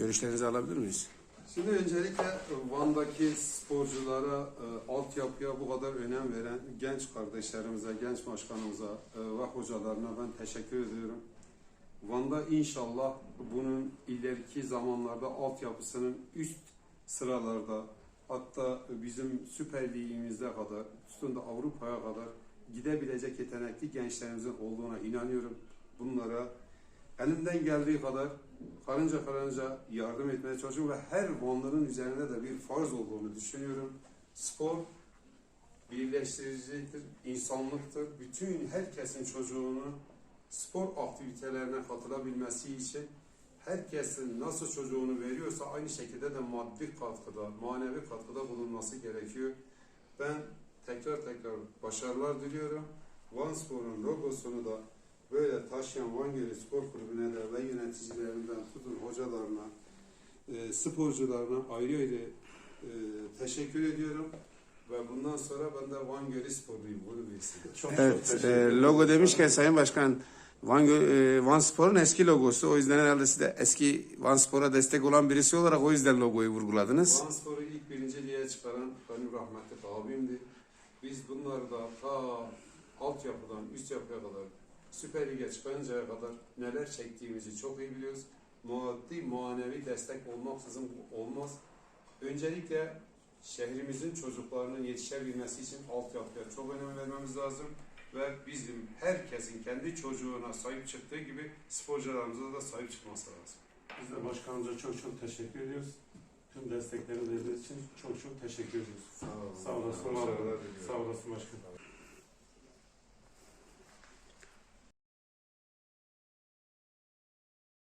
görüşlerinizi alabilir miyiz? Şimdi öncelikle Van'daki sporculara, e, altyapıya bu kadar önem veren genç kardeşlerimize, genç başkanımıza e, ve hocalarına ben teşekkür ediyorum. Van'da inşallah bunun ileriki zamanlarda altyapısının üst sıralarda hatta bizim Süper Ligimizde kadar, üstünde Avrupa'ya kadar gidebilecek yetenekli gençlerimizin olduğuna inanıyorum. Bunlara elimden geldiği kadar karınca karınca yardım etmeye çalışıyorum ve her Vanlı'nın üzerinde de bir farz olduğunu düşünüyorum. Spor birleştiricidir, insanlıktır. Bütün herkesin çocuğunu spor aktivitelerine katılabilmesi için herkesin nasıl çocuğunu veriyorsa aynı şekilde de maddi katkıda, manevi katkıda bulunması gerekiyor. Ben tekrar tekrar başarılar diliyorum. Van Spor'un logosunu da böyle taşıyan Van Gölü Spor Kulübü'ne de ve yöneticilerinden tutun hocalarına, e, sporcularına ayrı ayrı e, teşekkür ediyorum. Ve bundan sonra ben de Van Gölü Sporluyum. Bunu bilsin. Çok Evet, çok e, logo demişken Sayın Başkan, Van, e, Van Spor'un eski logosu. O yüzden herhalde siz de eski Van Spor'a destek olan birisi olarak o yüzden logoyu vurguladınız. Van Spor'u ilk birinciliğe çıkaran benim rahmetli abimdi. Biz bunları da ta altyapıdan üst yapıya kadar Süper Lig'e çıkıncaya kadar neler çektiğimizi çok iyi biliyoruz. Maddi manevi destek olmaksızın olmaz. Öncelikle şehrimizin çocuklarının yetişebilmesi için altyapıya çok önem vermemiz lazım. Ve bizim herkesin kendi çocuğuna sahip çıktığı gibi sporcularımıza da sahip çıkması lazım. Biz de başkanımıza çok çok teşekkür ediyoruz. Tüm destekleri verdiğiniz için çok çok teşekkür ediyoruz. Sağ olun. Sağ olasın. Sağ olasın başkanım.